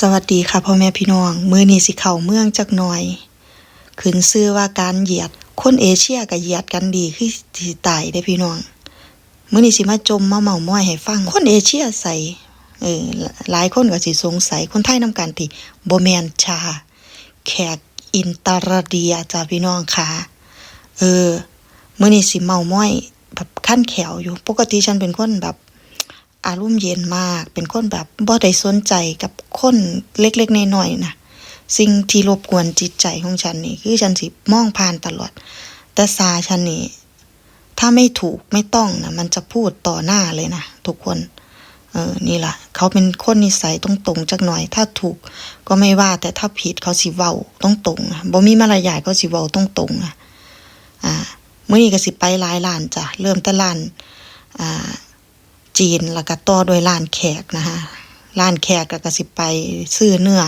สวัสดีค่ะพ่อแม่พี่น้อง มือนี้สิเข้าเมืองจักหน่อย ขึ้นชื่อว่าการเหยียด คนเอเชียก็เหยียดกันดีคือสิตายเด้พี่น้อง มือนี้สิมาจมมาเมาม้อยให้ฟัง คนเอเชียใส่เออหลายคนก็สิสงสัยคนไทยนำกันติบ่แมนชา แขกอินตาราเดียจ้าพี่น้องค่ะ เออ มือนี้สิเมาม้อยแบบขั้นแขวอยู่ ปกติฉันเป็นคนแบบ อารมณ์เย็นมาก เป็นคนแบบบ่ได้สนใจกับคนเล็กๆน้อยๆนะสิ่งที่รบกวนจิตใจของฉันนี่คือฉันสิมองผ่านตลอด แต่สาฉันนี่ถ้าไม่ถูกไม่ต้องนะมันจะพูดต่อหน้าเลยนะทุกคน เออนี่ล่ะ เขาเป็นคนนิสัยตรงๆจักหน่อย ถ้าถูกก็ไม่ว่า แต่ถ้าผิดเขาสิเว้าตรงๆนะบ่มีมารยาทเขาสิเว้าตรงๆนะอ่าเมื้อนี้ก็สิไปหลายร้านจ้ะเริ่มแต่ร้านอ่า จีนแล้วก็ต่อด้วยร้านแขกนะคะร้านแขกก็ก็สิไปซื้อเนื้อ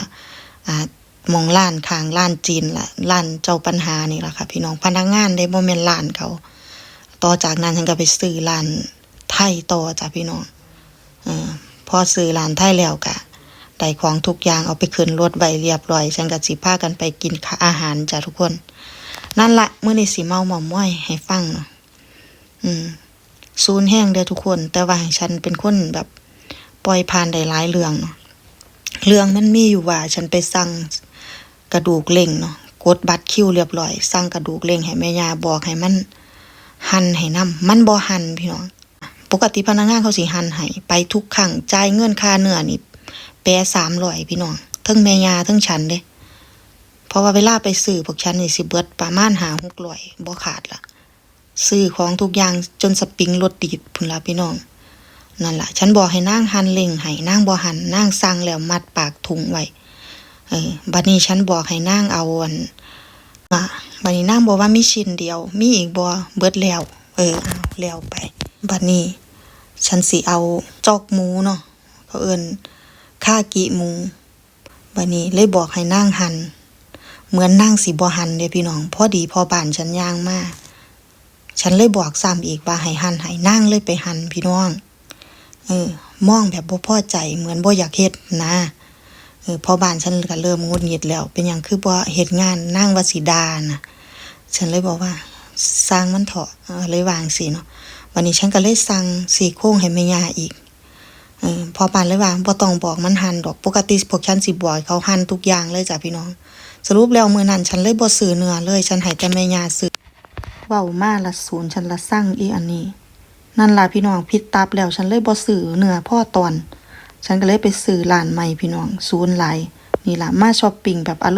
อ่ามองร้านข้างร้านจีนละร้านเจ้าปัญหานี่แหละค่ะพี่น้องพนักงานได้บ่แม่นร้านเขา ต่อจากนั้นฉันก็ไปซื้อร้านไทยต่อจ้ะพี่น้องเออพอซื้อร้านไทยแล้วก็ได้ของทุกอย่างเอาไปขึ้นรถไว้เรียบร้อยฉันก็สิพากันไปกินข้าอาหารจ้ะทุกคน นั่นละเมื้อในสิเมาหม่อมม้อยให้ฟังเนาะอืม ซูนแห้งเด้อทุกคน แต่ว่าฉันเป็นคนแบบปล่อยผ่านได้หลายเรื่องเนาะเรื่องมันมีอยู่ว่า ฉันไปสั่งกระดูกเล่งเนาะกดบัตรคิวเรียบร้อยสั่งกระดูกเล่งให้แม่ยาบอกให้มันหั่นให้นํมันบ่หั่นพี่น้องปกติพนักงานเขาสิหั่นให้ไปทุกครั้งจ่ายเงินค่าเนื้อนี่แปร300พี่น้องทั้งแม่ยาทั้งฉันเด้เพราะว่าเวลาไปซื้อพวกฉันนี่สิเบิดประมาณ5 600บ่ขาดละ ซื้อของทุกอย่างจนสปริงรถดีดพุ่นละพี่น้องนั่นละฉันบอกให้นางหันเล่งให้นางบ่หันนางสั่งแล้วมัดปากถุงไว้เออบัดนี้ฉันบอกให้นางเอาอันอะบัดนี้นางบอกว่ามีชิ้นเดียว มีอีกบ่เบิดแล้ว เออเอาแล้วไป บัดนี้ ฉันสิเอาจอกหมูเนาะเขาเอิ้นคากิหมูบัดนี้เลยบอกให้นางหัน เหมือนนางสิบ่หันเด้พี่น้องพอดีพอบานฉันย่างมาก ฉันเลยบอกซ้ำอีกว่าให้หันให้นั่งเลยไปหันพี่น้อง เออ มองแบบบ่พอใจเหมือนบ่อยากเฮ็ดนะเออพอบ้านฉันก็เริ่มงุดหงิดแล้ว เป็นหยังคือบ่เฮ็ดงานนั่งวสิดานะฉันเลยบอกว่าสร้างมันเถอะเลยวางสิเนาะวันนี้ฉันก็เลยสั่งสี่โครงให้แม่ยาอีกเออพอบานเลยว่าบ่ต้องบอกมันหันดอกปกติพวกฉันสิบอกเขาหันทุกอย่างเลยจ้ะพี่น้อง สรุปแล้วมื้อนั้นฉันเลยบ่ซื้อเนื้อเลย ฉันให้แต่แม่ยาซื้อ ว้ามาละศูนย์ฉันละสั่งอีอันนี้ นั่นล่ะพี่น้องพิดตับแล้วฉันเลยบ่ซื้อเนื้อพ่อตอน ฉันก็เลยไปซื้อร้านใหม่พี่น้องศูนย์หลายนี่ล่ะมาช้อปปิ้งแบบอารมณ์